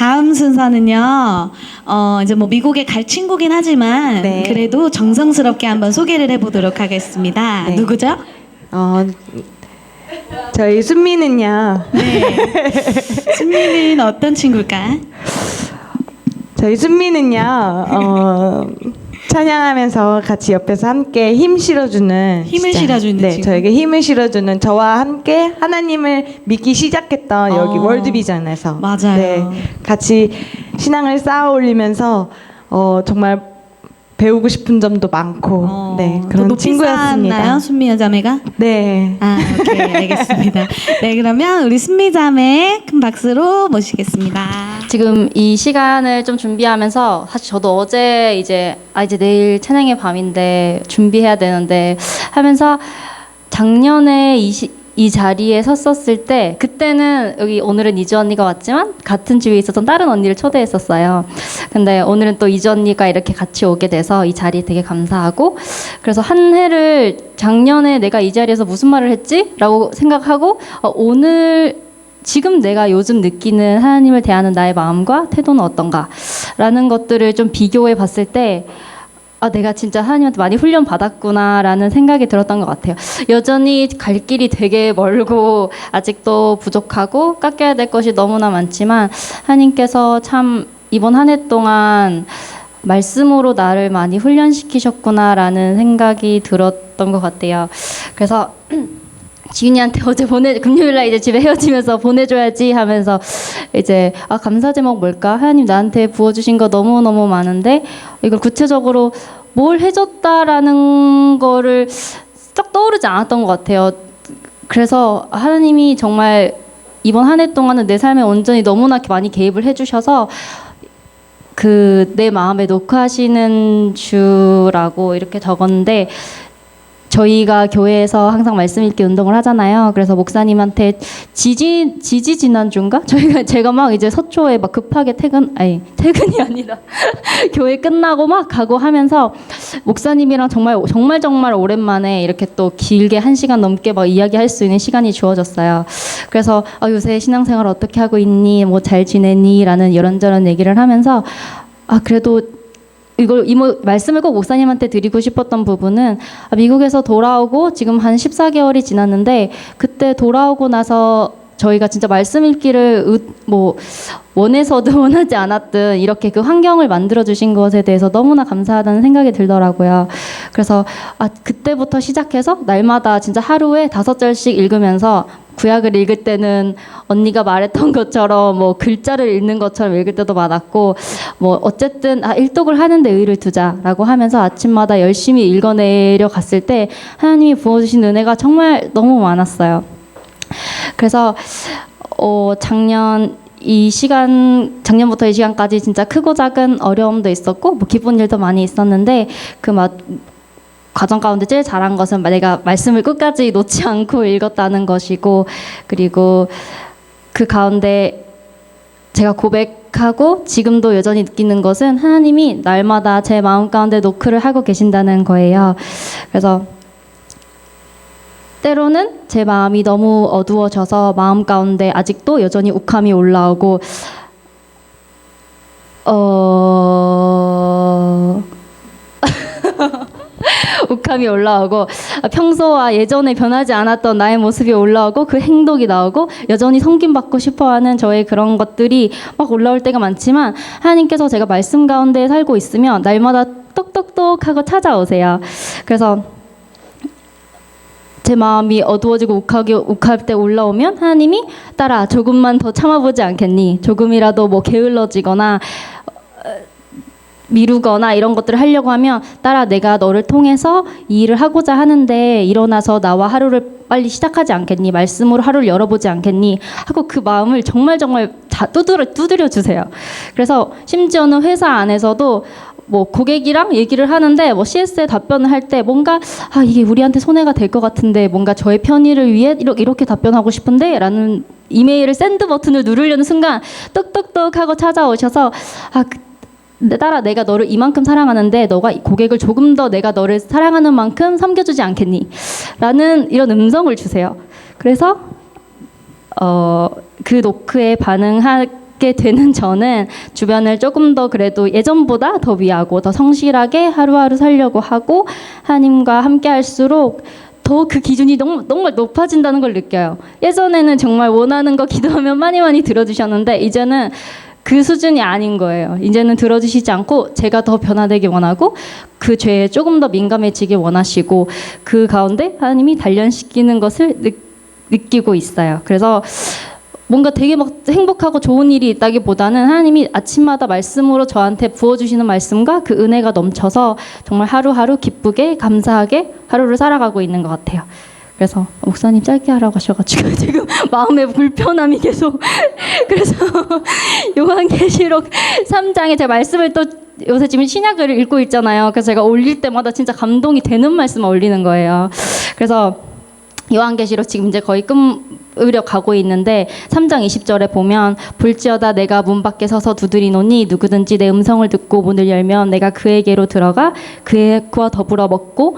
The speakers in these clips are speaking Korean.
다음 순서는요. 어, 이제 뭐 미국에 갈 친구긴 하지만 네. 그래도 정성스럽게 한번 소개를 해보도록 하겠습니다. 네. 누구죠? 어, 저희 순미는요. 네. 순미는 어떤 친구일까? 저희 순미는요. 어, 찬양하면서 같이 옆에서 함께 힘 실어주는 힘을 실어주는 네, 친구. 저에게 힘을 실어주는 저와 함께 하나님을 믿기 시작했던 여기 어. 월드비전에서 맞아요. 네, 같이 신앙을 쌓아 올리면서 어, 정말 배우고 싶은 점도 많고 어, 네또 그런 친구였습니다. 쌓았나요, 순미 여 자매가? 네. 아, 오케이, 알겠습니다. 네, 그러면 우리 순미 자매 큰 박수로 모시겠습니다. 지금 이 시간을 좀 준비하면서 사실 저도 어제 이제 아 이제 내일 찬양의 밤인데 준비해야 되는데 하면서 작년에 이, 시, 이 자리에 섰었을 때 그 때는 여기 오늘은 이주 언니가 왔지만 같은 주위에 있었던 다른 언니를 초대했었어요. 근데 오늘은 또 이주 언니가 이렇게 같이 오게 돼서 이 자리 되게 감사하고 그래서 한 해를 작년에 내가 이 자리에서 무슨 말을 했지? 라고 생각하고 어, 오늘 지금 내가 요즘 느끼는 하나님을 대하는 나의 마음과 태도는 어떤가라는 것들을 좀 비교해 봤을 때 아, 내가 진짜 하나님한테 많이 훈련 받았구나라는 생각이 들었던 것 같아요. 여전히 갈 길이 되게 멀고 아직도 부족하고 깎여야 될 것이 너무나 많지만 하나님께서 참 이번 한 해 동안 말씀으로 나를 많이 훈련시키셨구나라는 생각이 들었던 것 같아요. 그래서 지윤이한테 어제 보내 금요일 날 이제 집에 헤어지면서 보내줘야지 하면서 이제 아 감사 제목 뭘까 하나님 나한테 부어주신 거 너무 너무 많은데 이걸 구체적으로 뭘 해줬다라는 거를 딱 떠오르지 않았던 것 같아요. 그래서 하나님이 정말 이번 한 해 동안은 내 삶에 온전히 너무나 많이 개입을 해주셔서 그 내 마음에 녹화하시는 주라고 이렇게 적었는데 저희가 교회에서 항상 말씀 읽기 운동을 하잖아요. 그래서 목사님한테 지지 지지 지난 주인가 저희가 제가 막 이제 서초에 막 급하게 퇴근 아니 퇴근이 아니라 교회 끝나고 막 가고 하면서 목사님이랑 정말 정말 정말 오랜만에 이렇게 또 길게 한 시간 넘게 막 이야기할 수 있는 시간이 주어졌어요. 그래서 아, 요새 신앙생활 어떻게 하고 있니? 뭐 잘 지내니?라는 이런저런 얘기를 하면서 아 그래도 이걸 이모 말씀을 꼭 목사님한테 드리고 싶었던 부분은 아, 미국에서 돌아오고 지금 한 14개월이 지났는데 그때 돌아오고 나서 저희가 진짜 말씀 읽기를 의- 뭐 원해서든 원하지 않았든 이렇게 그 환경을 만들어 주신 것에 대해서 너무나 감사하다는 생각이 들더라고요. 그래서 아 그때부터 시작해서 날마다 진짜 하루에 다섯 절씩 읽으면서 구약을 읽을 때는 언니가 말했던 것처럼 뭐 글자를 읽는 것처럼 읽을 때도 많았고 뭐 어쨌든 아 일독을 하는데 의를 두자라고 하면서 아침마다 열심히 읽어내려 갔을 때 하나님이 부어주신 은혜가 정말 너무 많았어요. 그래서 어 작년 이 시간 작년부터 이 시간까지 진짜 크고 작은 어려움도 있었고 뭐 기쁜 일도 많이 있었는데 그막 과정 가운데 제일 잘한 것은 내가 말씀을 끝까지 놓지 않고 읽었다는 것이고 그리고 그 가운데 제가 고백하고 지금도 여전히 느끼는 것은 하나님이 날마다 제 마음 가운데 노크를 하고 계신다는 거예요. 그래서 때로는 제 마음이 너무 어두워져서 마음 가운데 아직도 여전히 욱함이 올라오고 어 욱함이 올라오고 평소와 예전에 변하지 않았던 나의 모습이 올라오고 그 행동이 나오고 여전히 섬김받고 싶어하는 저의 그런 것들이 막 올라올 때가 많지만 하나님께서 제가 말씀 가운데 살고 있으면 날마다 똑똑똑 하고 찾아오세요. 그래서 제 마음이 어두워지고 욱하게 욱할 때 올라오면 하나님이 따라 조금만 더 참아보지 않겠니? 조금이라도 뭐 게을러지거나 미루거나 이런 것들을 하려고 하면 따라 내가 너를 통해서 이 일을 하고자 하는데 일어나서 나와 하루를 빨리 시작하지 않겠니? 말씀으로 하루를 열어보지 않겠니? 하고 그 마음을 정말 정말 다 두드려 두드려 주세요. 그래서 심지어는 회사 안에서도 뭐 고객이랑 얘기를 하는데 뭐 CS에 답변을 할 때 뭔가 아 이게 우리한테 손해가 될 것 같은데 뭔가 저의 편의를 위해 이렇게, 이렇게 답변하고 싶은데라는 이메일을 샌드 버튼을 누르려는 순간 똑똑똑 하고 찾아오셔서 아 그- 내 따라 내가 너를 이만큼 사랑하는데 너가 이 고객을 조금 더 내가 너를 사랑하는 만큼 섬겨주지 않겠니? 라는 이런 음성을 주세요. 그래서 어, 그 노크에 반응하 게 되는 저는 주변을 조금 더 그래도 예전보다 더 위하고 더 성실하게 하루하루 살려고 하고 하나님과 함께 할수록 더 그 기준이 너무 정말 높아진다는 걸 느껴요. 예전에는 정말 원하는 거 기도하면 많이 많이 들어주셨는데 이제는 그 수준이 아닌 거예요. 이제는 들어주시지 않고 제가 더 변화되기 원하고 그 죄에 조금 더 민감해지기 원하시고 그 가운데 하나님이 단련시키는 것을 느, 느끼고 있어요. 그래서 뭔가 되게 막 행복하고 좋은 일이 있다기보다는 하나님이 아침마다 말씀으로 저한테 부어주시는 말씀과 그 은혜가 넘쳐서 정말 하루하루 기쁘게 감사하게 하루를 살아가고 있는 것 같아요. 그래서 목사님 짧게 하라고 하셔가지고 지금 마음에 불편함이 계속 그래서 요한계시록 3장에 제가 말씀을 또 요새 지금 신약을 읽고 있잖아요. 그래서 제가 올릴 때마다 진짜 감동이 되는 말씀을 올리는 거예요. 그래서 요한계시록 지금 이제 거의 끝으려 가고 있는데 3장 20절에 보면 볼지어다 내가 문 밖에 서서 두드리노니 누구든지 내 음성을 듣고 문을 열면 내가 그에게로 들어가 그의 그와 더불어 먹고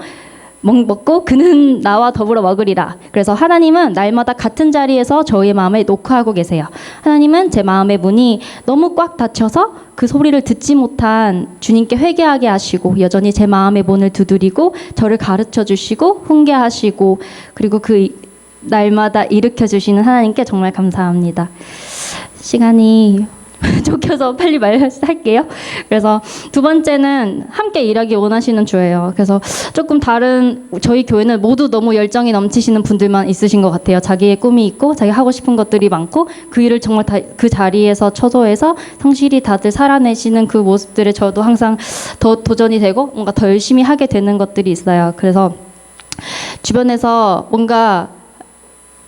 먹- 먹고 그는 나와 더불어 먹으리라. 그래서 하나님은 날마다 같은 자리에서 저희의 마음에 녹화하고 계세요. 하나님은 제 마음의 문이 너무 꽉 닫혀서 그 소리를 듣지 못한 주님께 회개하게 하시고 여전히 제 마음의 문을 두드리고 저를 가르쳐 주시고 훈계하시고 그리고 그 이- 날마다 일으켜 주시는 하나님께 정말 감사합니다. 시간이 쫓겨서 빨리 말할게요. 그래서 두 번째는 함께 일하기 원하시는 주예요. 그래서 조금 다른 저희 교회는 모두 너무 열정이 넘치시는 분들만 있으신 것 같아요. 자기의 꿈이 있고 자기 하고 싶은 것들이 많고 그 일을 정말 다, 그 자리에서 처소해서 성실히 다들 살아내시는 그 모습들에 저도 항상 더 도전이 되고 뭔가 더 열심히 하게 되는 것들이 있어요. 그래서 주변에서 뭔가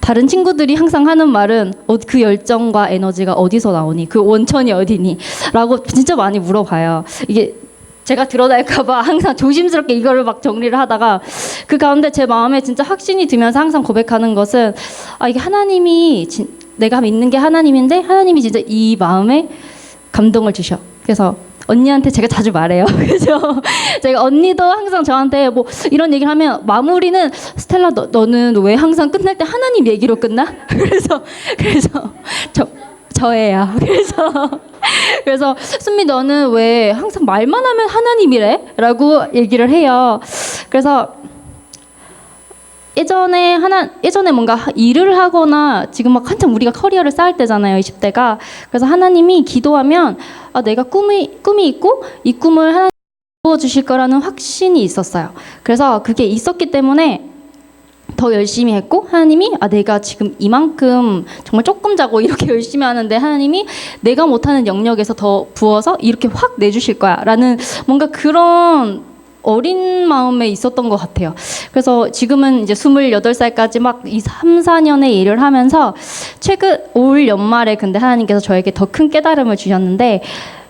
다른 친구들이 항상 하는 말은 어, 그 열정과 에너지가 어디서 나오니? 그 원천이 어디니? 라고 진짜 많이 물어봐요. 이게 제가 드러날까봐 항상 조심스럽게 이거를 막 정리를 하다가 그 가운데 제 마음에 진짜 확신이 들면서 항상 고백하는 것은 아 이게 하나님이 진, 내가 믿는 게 하나님인데 하나님이 진짜 이 마음에 감동을 주셔. 그래서 언니한테 제가 자주 말해요. 그죠? 제가 언니도 항상 저한테 뭐 이런 얘기를 하면 마무리는 스텔라 너, 너는 왜 항상 끝날 때 하나님 얘기로 끝나? 그래서 그래서 저 저예요. 그래서 그래서 순미 너는 왜 항상 말만 하면 하나님이래?라고 얘기를 해요. 그래서 예전에 하나 예전에 뭔가 일을 하거나 지금 막 한참 우리가 커리어를 쌓을 때잖아요 20대가. 그래서 하나님이 기도하면 아 내가 꿈이 꿈이 있고 이 꿈을 하나님 이루어 주실 거라는 확신이 있었어요. 그래서 그게 있었기 때문에 더 열심히 했고 하나님이 아 내가 지금 이만큼 정말 조금 자고 이렇게 열심히 하는데 하나님이 내가 못하는 영역에서 더 부어서 이렇게 확 내주실 거야라는 뭔가 그런 어린 마음에 있었던 것 같아요. 그래서 지금은 이제 28살까지 막이 3, 4년의 일을 하면서 최근 올 연말에 근데 하나님께서 저에게 더 큰 깨달음을 주셨는데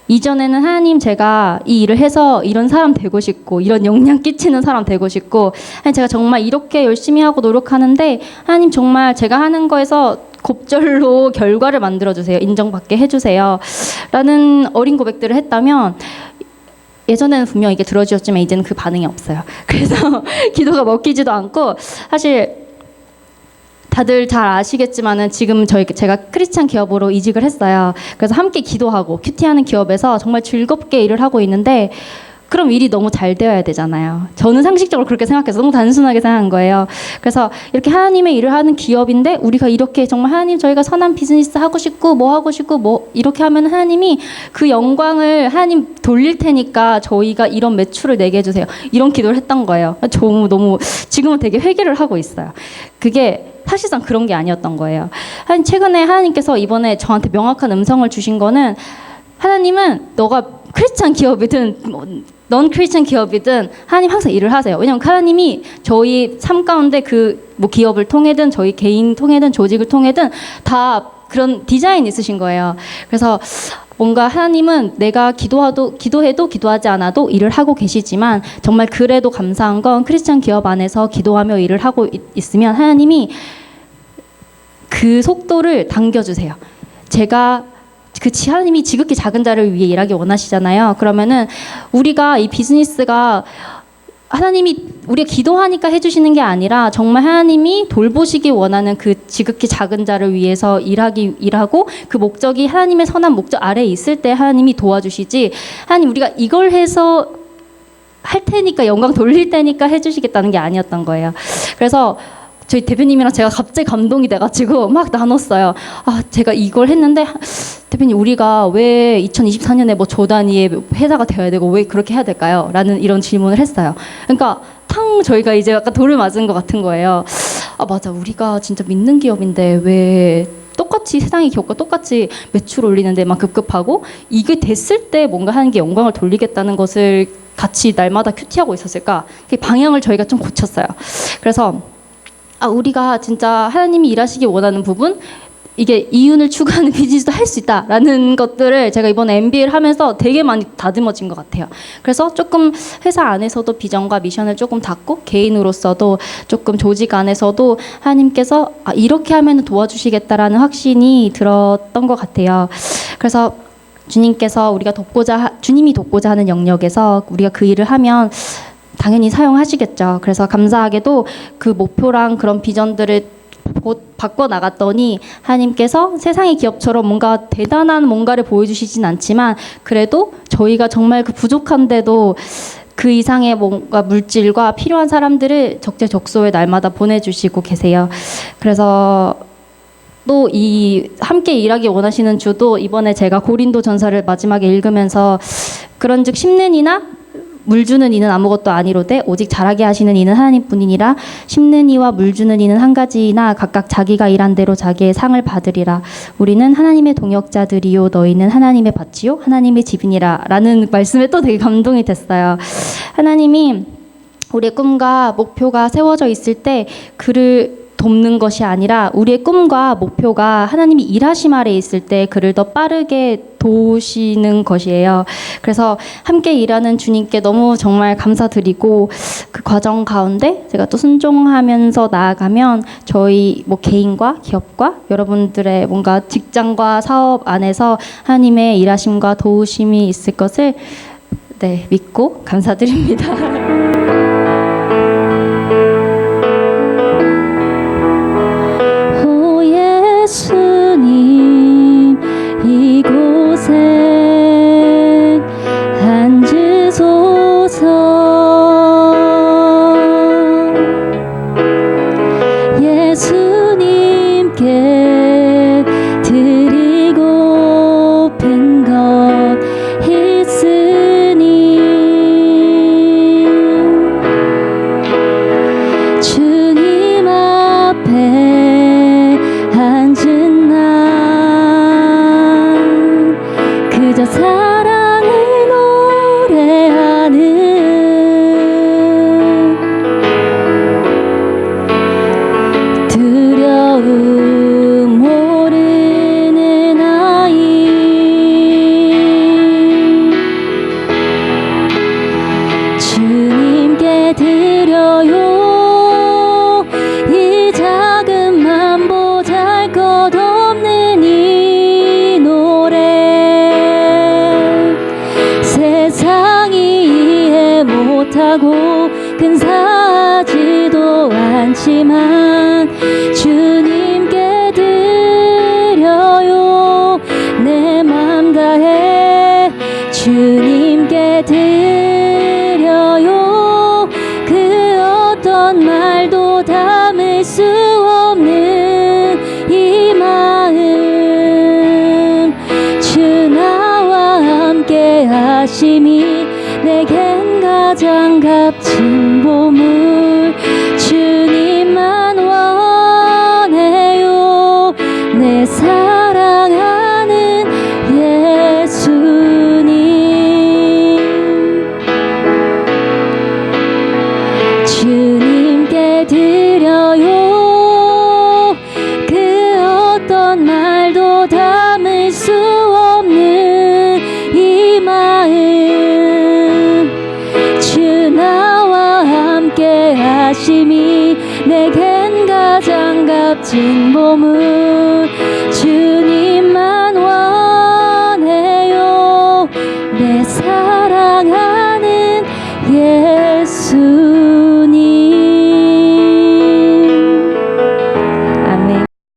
이전에는 하나님 제가 이 일을 해서 이런 사람 되고 싶고 이런 영향 끼치는 사람 되고 싶고 하나님 제가 정말 이렇게 열심히 하고 노력하는데 하나님 정말 제가 하는 거에서 곱절로 결과를 만들어 주세요. 인정받게 해 주세요. 라는 어린 고백들을 했다면 예전에는 분명 이게 들어주었지만 이제는 그 반응이 없어요. 그래서 기도가 먹히지도 않고 사실 다들 잘 아시겠지만은 지금 저희 제가 크리스찬 기업으로 이직을 했어요. 그래서 함께 기도하고 큐티하는 기업에서 정말 즐겁게 일을 하고 있는데 그럼 일이 너무 잘 되어야 되잖아요. 저는 상식적으로 그렇게 생각해서 너무 단순하게 생각한 거예요. 그래서 이렇게 하나님의 일을 하는 기업인데 우리가 이렇게 정말 하나님 저희가 선한 비즈니스 하고 싶고 뭐 하고 싶고 뭐 이렇게 하면 하나님이 그 영광을 하나님 돌릴 테니까 저희가 이런 매출을 내게 해주세요. 이런 기도를 했던 거예요. 저 너무 지금은 되게 회개를 하고 있어요. 그게 사실상 그런 게 아니었던 거예요. 하나님 최근에 하나님께서 이번에 저한테 명확한 음성을 주신 거는 하나님은 너가 크리스찬 기업이든 뭐, 넌 크리스찬 기업이든 하나님 항상 일을 하세요. 왜냐면 하나님이 저희 삶 가운데 그 뭐 기업을 통해든 저희 개인 통해든 조직을 통해든 다 그런 디자인 있으신 거예요. 그래서 뭔가 하나님은 내가 기도하도 기도해도 기도하지 않아도 일을 하고 계시지만 정말 그래도 감사한 건 크리스찬 기업 안에서 기도하며 일을 하고 있, 있으면 하나님이 그 속도를 당겨주세요. 제가 그 지- 하나님이 지극히 작은 자를 위해 일하기 원하시잖아요. 그러면은 우리가 이 비즈니스가 하나님이 우리가 기도하니까 해주시는 게 아니라 정말 하나님이 돌보시기 원하는 그 지극히 작은 자를 위해서 일하기 일하고 그 목적이 하나님의 선한 목적 아래에 있을 때 하나님이 도와주시지 하나님 우리가 이걸 해서 할 테니까 영광 돌릴 테니까 해주시겠다는 게 아니었던 거예요. 그래서 저희 대표님이랑 제가 갑자기 감동이 돼가지고 막 나눴어요. 아 제가 이걸 했는데 대표님 우리가 왜 2024년에 뭐 조단위의 회사가 되어야 되고 왜 그렇게 해야 될까요? 라는 이런 질문을 했어요. 그러니까 탕 저희가 이제 약간 돌을 맞은 것 같은 거예요. 아 맞아 우리가 진짜 믿는 기업인데 왜 똑같이 세상의 기업과 똑같이 매출 올리는 데만 급급하고 이게 됐을 때 뭔가 하는 게 영광을 돌리겠다는 것을 같이 날마다 큐티하고 있었을까? 그 방향을 저희가 좀 고쳤어요. 그래서 아 우리가 진짜 하나님이 일하시기 원하는 부분 이게 이윤을 추구하는 비즈니스도 할 수 있다라는 것들을 제가 이번에 MBA를 하면서 되게 많이 다듬어진 것 같아요. 그래서 조금 회사 안에서도 비전과 미션을 조금 닫고 개인으로서도 조금 조직 안에서도 하나님께서 아, 이렇게 하면 도와주시겠다라는 확신이 들었던 것 같아요. 그래서 주님께서 우리가 돕고자 하- 주님이 돕고자 하는 영역에서 우리가 그 일을 하면 당연히 사용하시겠죠. 그래서 감사하게도 그 목표랑 그런 비전들을 곧 바꿔 나갔더니 하나님께서 세상의 기업처럼 뭔가 대단한 뭔가를 보여주시진 않지만 그래도 저희가 정말 그 부족한데도 그 이상의 뭔가 물질과 필요한 사람들을 적재적소에 날마다 보내주시고 계세요. 그래서 또 이 함께 일하기 원하시는 주도 이번에 제가 고린도 전서를 마지막에 읽으면서 그런즉 심는 이나 물 주는 이는 아무것도 아니로되 오직 자라게 하시는 이는 하나님뿐이니라. 심는 이와 물 주는 이는 한 가지이나 각각 자기가 일한 대로 자기의 상을 받으리라. 우리는 하나님의 동역자들이요 너희는 하나님의 밭이요 하나님의 집이니라라는 말씀에 또 되게 감동이 됐어요. 하나님이 우리의 꿈과 목표가 세워져 있을 때 그를 돕는 것이 아니라 우리의 꿈과 목표가 하나님이 일하심 아래 있을 때 그를 더 빠르게 도우시는 것이에요. 그래서 함께 일하는 주님께 너무 정말 감사드리고 그 과정 가운데 제가 또 순종하면서 나아가면 저희 뭐 개인과 기업과 여러분들의 뭔가 직장과 사업 안에서 하나님의 일하심과 도우심이 있을 것을 네, 믿고 감사드립니다. 세상이 이해 못하고 근사하지도 않지만 주님 하심이 내겐 가장 값진 보물 함께 하심